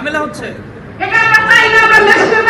ঝামেলা হচ্ছে। এটা আপনারা চাই ন্যাশনাল